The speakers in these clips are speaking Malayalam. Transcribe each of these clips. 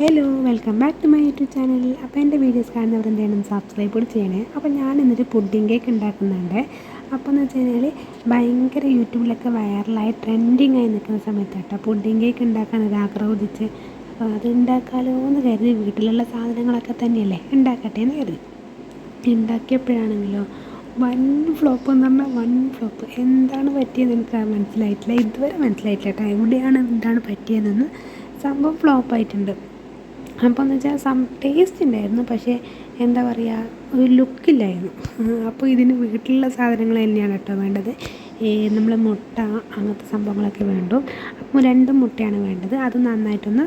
Hello welcome back to my YouTube channel അപ്പോൾ എന്റെ വീഡിയോസ് കാണുന്നവർ എന്തെങ്കിലും സബ്സ്ക്രൈബ് കൂടി ചെയ്യണേ. അപ്പോൾ ഞാൻ എന്നിട്ട് പുഡിംഗ് കേക്ക് ഉണ്ടാക്കുന്നുണ്ട്. അപ്പോൾ എന്ന് വെച്ച് കഴിഞ്ഞാൽ ഭയങ്കര യൂട്യൂബിലൊക്കെ വൈറലായി ട്രെൻഡിങ് ആയി നിൽക്കുന്ന സമയത്ത് കേട്ടോ പുഡിംഗ് കേക്ക് ഉണ്ടാക്കാൻ ഒരു ആഗ്രഹം ഉദിച്ച്. അപ്പോൾ അത് ഉണ്ടാക്കാലോ എന്ന് കരുതി വീട്ടിലുള്ള സാധനങ്ങളൊക്കെ തന്നെയല്ലേ ഉണ്ടാക്കട്ടെ എന്ന് കരുതി. ഉണ്ടാക്കിയപ്പോഴാണെങ്കിലോ വൺ ഫ്ലോപ്പ് എന്ന് പറഞ്ഞാൽ വൺ ഫ്ലോപ്പ് എന്താണ് പറ്റിയതെന്ന് എനിക്ക് മനസ്സിലായിട്ടില്ല. ഇതുവരെ മനസ്സിലായിട്ടില്ല കേട്ടോ. എവിടെയാണ് എന്താണ് പറ്റിയതെന്ന്. സംഭവം ഫ്ലോപ്പായിട്ടുണ്ട് അപ്പോൾ എന്ന് വെച്ചാൽ സം ടേസ്റ്റ് ഉണ്ടായിരുന്നു പക്ഷേ എന്താ പറയുക ഒരു ലുക്കില്ലായിരുന്നു അപ്പോൾ ഇതിന് വീട്ടിലുള്ള സാധനങ്ങൾ തന്നെയാണ് കേട്ടോ വേണ്ടത്. നമ്മൾ മുട്ട അങ്ങനത്തെ സംഭവങ്ങളൊക്കെ വേണ്ടു. അപ്പോൾ രണ്ട് മുട്ടയാണ് വേണ്ടത്. അത് നന്നായിട്ടൊന്ന്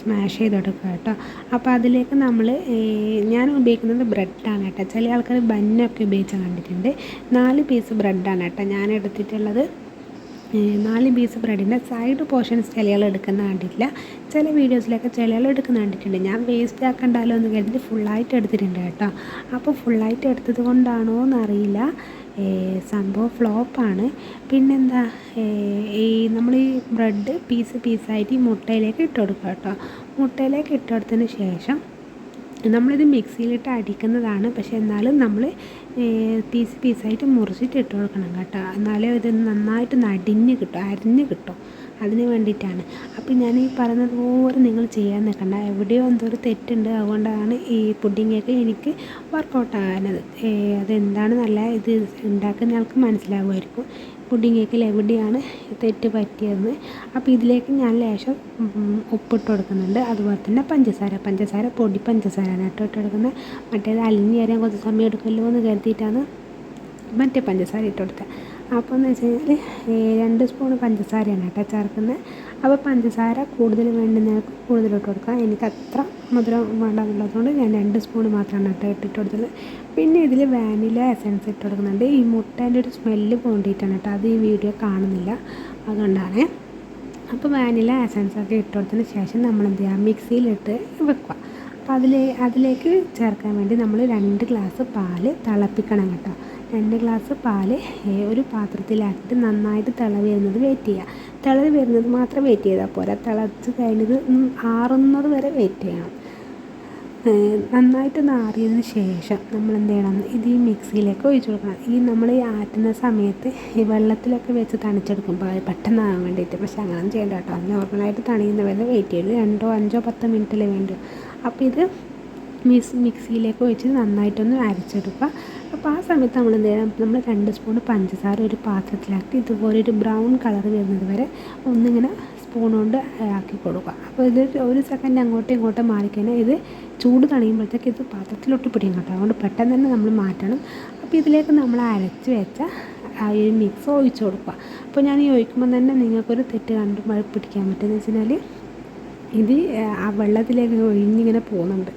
സ്മാഷ് ചെയ്തെടുക്കുക കേട്ടോ. അപ്പോൾ അതിലേക്ക് നമ്മൾ ഞാൻ ഉപയോഗിക്കുന്നത് ബ്രെഡാണ് കേട്ടോ. ചില ആൾക്കാർ ബന്നൊക്കെ ഉപയോഗിച്ച് കണ്ടിട്ടുണ്ട്. നാല് പീസ് ബ്രെഡാണ് കേട്ടോ ഞാൻ എടുത്തിട്ടുള്ളത്. നാല് പീസ് ബ്രെഡിന്റെ സൈഡ് പോർഷൻസ് ചിലയാൾ എടുക്കുന്ന കണ്ടിട്ടില്ല. ചില വീഡിയോസിലൊക്കെ ചിലയാൾ എടുക്കുന്ന കണ്ടിട്ടുണ്ട്. ഞാൻ വേസ്റ്റ് ആക്കണ്ടല്ലോ എന്ന് കരുതി ഫുള്ളായിട്ട് എടുത്തിട്ടുണ്ട് കേട്ടോ. അപ്പോൾ ഫുള്ളായിട്ട് എടുത്തത് കൊണ്ടാണോ എന്നറിയില്ല. സംഭവം ഫ്ലോപ്പാണ് പിന്നെന്താ? ഈ നമ്മൾ ഈ ബ്രെഡ് പീസ് പീസായിട്ട് ഈ മുട്ടയിലേക്ക് ഇട്ട് കൊടുക്കുക കേട്ടോ. മുട്ടയിലേക്ക് ഇട്ട് കൊടുത്തതിന് ശേഷം നമ്മളിത് മിക്സിയിലിട്ട് അടിക്കുന്നതാണ്. പക്ഷേ എന്നാലും നമ്മൾ പീസ് പീസായിട്ട് മുറിച്ചിട്ട് ഇട്ട് കൊടുക്കണം കേട്ടോ. എന്നാലേ ഇത് നന്നായിട്ട് നടിഞ്ഞ് കിട്ടും അരിഞ്ഞ് കിട്ടും. അതിന് വേണ്ടിയിട്ടാണ്. അപ്പോൾ ഞാൻ ഈ പറയുന്നത് നിങ്ങൾ ചെയ്യാൻ നിൽക്കണ്ട. എവിടെയോ എന്തോ ഒരു തെറ്റുണ്ട്. അതുകൊണ്ടാണ് ഈ പുഡിങ്ങൊക്കെ എനിക്ക് വർക്കൗട്ട് ആകാനത് അതെന്താണ് നല്ല ഇത് ഉണ്ടാക്കുന്ന ആൾക്ക് മനസ്സിലാവുമായിരിക്കും. പുഡിംഗ് കേക്കിൽ എവിടെയാണ് തെറ്റ് പറ്റിയതെന്ന്. അപ്പോൾ ഇതിലേക്ക് ഞാൻ ലേശം ഉപ്പിട്ട് കൊടുക്കുന്നുണ്ട്. അതുപോലെ തന്നെ പഞ്ചസാര. പഞ്ചസാര പൊടി പഞ്ചസാരയാണ് കേട്ടോ ഇട്ട് കൊടുക്കുന്നത്. മറ്റേത് അലിഞ്ഞ് തരാൻ കുറച്ച് സമയം എടുക്കുമല്ലോ എന്ന് കരുതിയിട്ടാണ് മറ്റേ പഞ്ചസാര ഇട്ട് കൊടുത്തത്. അപ്പോൾ എന്ന് വെച്ച് കഴിഞ്ഞാൽ രണ്ട് സ്പൂൺ പഞ്ചസാരയാണ് കേട്ടോ ചേർക്കുന്നത് അപ്പോൾ പഞ്ചസാര കൂടുതൽ വേണ്ടുന്നവർക്ക് കൂടുതൽ ഇട്ട് കൊടുക്കാം എനിക്ക് അത്ര മധുരം വേണ്ടെന്നുള്ളതുകൊണ്ട് ഞാൻ രണ്ട് സ്പൂൺ മാത്രമാണ് കേട്ടോ ഇട്ടിട്ട് കൊടുത്തത്. പിന്നെ ഇതിൽ വാനില എസൻസ് ഇട്ട് കൊടുക്കുന്നുണ്ട്. ഈ മുട്ടേന്റെ ഒരു സ്മെല്ല് പോണ്ടിയിട്ടാണ് കേട്ടോ. അത് ഈ വീഡിയോ കാണുന്നില്ല. അതുകൊണ്ടാണ്. അപ്പോൾ വാനില എസൻസ് ഒക്കെ ഇട്ട് കൊടുത്തതിന് ശേഷം നമ്മൾ എന്ത് ചെയ്യുക മിക്സിയിലിട്ട് വെക്കുക. അപ്പോൾ അതിലേക്ക് ചേർക്കാൻ വേണ്ടി നമ്മൾ രണ്ട് ഗ്ലാസ് പാൽ തിളപ്പിക്കണം കേട്ടോ. രണ്ട് ഗ്ലാസ് പാൽ ഒരു പാത്രത്തിലാക്കിയിട്ട് നന്നായിട്ട് തിള വരുന്നത് വെയിറ്റ് ചെയ്യുക തിളവ് വരുന്നത് മാത്രം വെയിറ്റ് ചെയ്താൽ പോരാ. തിളച്ച് കഴിഞ്ഞത് ആറുന്നത് വരെ വെയിറ്റ് ചെയ്യണം. നന്നായിട്ട് നാറിയതിന് ശേഷം നമ്മൾ എന്ത് ചെയ്യണം? ഇത് ഈ മിക്സിയിലേക്ക് ഒഴിച്ചു കൊടുക്കണം. ഈ നമ്മൾ ഈ ആറ്റുന്ന സമയത്ത് ഈ വെള്ളത്തിലൊക്കെ വെച്ച് തണിച്ചെടുക്കുമ്പോൾ പെട്ടെന്നാകാൻ വേണ്ടിയിട്ട് പക്ഷെ അങ്ങനെ ചെയ്യേണ്ട കേട്ടോ. നോർമലായിട്ട് തണിയുന്നവരെ വെയിറ്റ് ചെയ്ത് രണ്ടോ അഞ്ചോ പത്തോ മിനിറ്റിലേ വേണ്ടു. അപ്പോൾ ഇത് മിക്സ് മിക്സിയിലേക്ക് ഒഴിച്ച് നന്നായിട്ടൊന്ന് അരച്ചെടുക്കുക. അപ്പോൾ ആ സമയത്ത് നമ്മൾ എന്ത് ചെയ്യണം നമ്മൾ രണ്ട് സ്പൂൺ പഞ്ചസാര ഒരു പാത്രത്തിലാക്കി ഇതുപോലെ ഒരു ബ്രൗൺ കളർ വരുന്നത് വരെ ഒന്നിങ്ങനെ സ്പൂൺ കൊണ്ട് ആക്കി കൊടുക്കുക. അപ്പോൾ ഇത് ഒരു സെക്കൻഡ് അങ്ങോട്ടും ഇങ്ങോട്ടും മാറിക്കഴിഞ്ഞാൽ ഇത് ചൂട് തണിയുമ്പോഴത്തേക്ക് ഇത് പാത്രത്തിലൊട്ട് പിടിയും കേട്ടോ. അതുകൊണ്ട് പെട്ടെന്ന് തന്നെ നമ്മൾ മാറ്റണം. അപ്പോൾ ഇതിലേക്ക് നമ്മൾ അരച്ച് വെച്ച ഒരു മിക്സ് ഒഴിച്ച് കൊടുക്കുക. അപ്പോൾ ഞാൻ ഈ ഒഴിക്കുമ്പോൾ തന്നെ നിങ്ങൾക്കൊരു തെറ്റ് കണ്ട് പിടിക്കാൻ പറ്റുമെന്ന് വെച്ച് കഴിഞ്ഞാൽ ഇത് ആ വെള്ളത്തിലേക്ക് ഒഴിഞ്ഞിങ്ങനെ പോകുന്നുണ്ട്.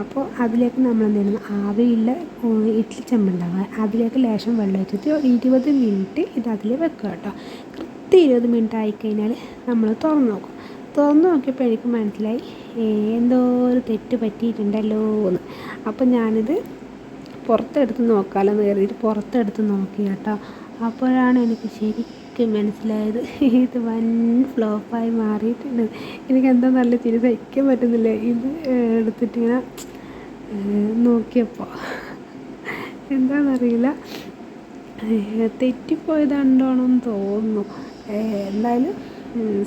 അപ്പോൾ അതിലേക്ക് നമ്മൾ എന്ത് ചെയ്യണം ആവിയുള്ള ഇഡ്ഡലി ചെമ്പുണ്ടാവുക. അതിലേക്ക് ലേശം വെള്ളം വെച്ചിട്ട് ഇരുപത് മിനിറ്റ് ഇത് അതിൽ വെക്കുക കേട്ടോ. കൃത്യം ഇരുപത് മിനിറ്റ് ആയിക്കഴിഞ്ഞാൽ നമ്മൾ തുറന്ന് നോക്കും. തുറന്ന് നോക്കിയപ്പോൾ എനിക്ക് മനസ്സിലായി എന്തോ ഒരു തെറ്റ് പറ്റിയിട്ടുണ്ടല്ലോ എന്ന്. അപ്പോൾ ഞാനിത് പുറത്തെടുത്ത് നോക്കാമല്ലോ എന്ന് കരുതിയിട്ട് പുറത്തെടുത്ത് നോക്കി കേട്ടോ. അപ്പോഴാണ് എനിക്ക് ശരിക്കും മനസ്സിലായത് ഇത് വൻ ഫ്ലോപ്പായി മാറിയിട്ടുണ്ട്. എനിക്ക് എന്താ നല്ല ചിരി സഹിക്കാൻ പറ്റുന്നില്ല. ഇത് എടുത്തിട്ടിങ്ങനെ നോക്കിയപ്പോൾ എന്താണെന്നറിയില്ല തെറ്റിപ്പോയതാണ്ടോണെന്ന് തോന്നുന്നു. എന്തായാലും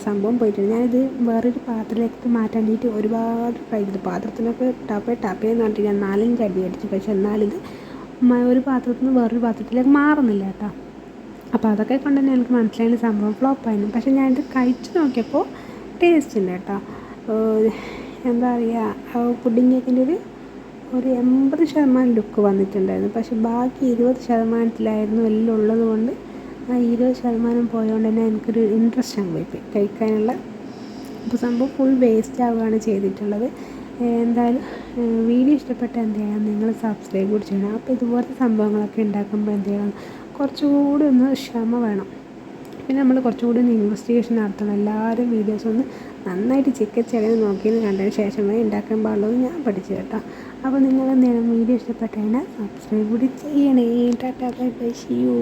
സംഭവം പോയിട്ടുണ്ട്. ഞാനിത് വേറൊരു പാത്രത്തിലേക്ക് മാറ്റാൻ വേണ്ടിയിട്ട് ഒരുപാട് ട്രൈ ചെയ്തു. പാത്രത്തിനൊക്കെ ടപ്പേ ടപ്പേ എന്ന് പറഞ്ഞിട്ട് ഞാൻ നാലഞ്ച് അടി അടിച്ചു. പക്ഷെ എന്നാലിത് ഒരു പാത്രത്തിൽ നിന്ന് വേറൊരു പാത്രത്തിലേക്ക് മാറുന്നില്ല കേട്ടോ. അപ്പോൾ അതൊക്കെ കൊണ്ട് തന്നെ എനിക്ക് മനസ്സിലായ സംഭവം ഫ്ലോപ്പായിരുന്നു പക്ഷേ ഞാനിത് കഴിച്ച് നോക്കിയപ്പോൾ ടേസ്റ്റ് ഉണ്ട് കേട്ടോ. എന്താ പറയുക പുഡിംഗ് കേക്കിന്റെ ഒരു ഒരു എൺപത് ശതമാനം ലുക്ക് വന്നിട്ടുണ്ടായിരുന്നു. പക്ഷെ ബാക്കി ഇരുപത് ശതമാനത്തിലായിരുന്നു എല്ലാം ഉള്ളത് കൊണ്ട് ആ ഇരുപത് ശതമാനം പോയതുകൊണ്ട് തന്നെ എനിക്കൊരു ഇൻട്രസ്റ്റ് അങ്ങ് പോയി. കഴിക്കാനുള്ള അപ്പോൾ സംഭവം ഫുൾ വേസ്റ്റ് ആവുകയാണ് ചെയ്തിട്ടുള്ളത്. എന്തായാലും വീഡിയോ ഇഷ്ടപ്പെട്ട എന്ത് ചെയ്യണം നിങ്ങൾ സബ്സ്ക്രൈബ് കൂടി ചെയ്യണം അപ്പോൾ ഇതുപോലത്തെ സംഭവങ്ങളൊക്കെ ഉണ്ടാക്കുമ്പോൾ എന്ത് ചെയ്യണം കുറച്ചുകൂടി ഒന്ന് ക്ഷമ വേണം. പിന്നെ നമ്മൾ കുറച്ചുകൂടി ഒന്ന് ഇൻവെസ്റ്റിഗേഷൻ നടത്തണം. എല്ലാവരും വീഡിയോസ് ഒന്ന് നന്നായിട്ട് ചിക്കച്ചെറിഞ്ഞ് നോക്കിയതിന് കണ്ടതിന് ശേഷമേ ഉണ്ടാക്കാൻ പാടുള്ളൂ ഞാൻ പഠിച്ചു കേട്ടോ. അപ്പോൾ നിങ്ങൾ എന്തെങ്കിലും വീഡിയോ ഇഷ്ടപ്പെട്ടതിനാൽ സബ്സ്ക്രൈബ് കൂടി ചെയ്യണേ. Tata bye bye U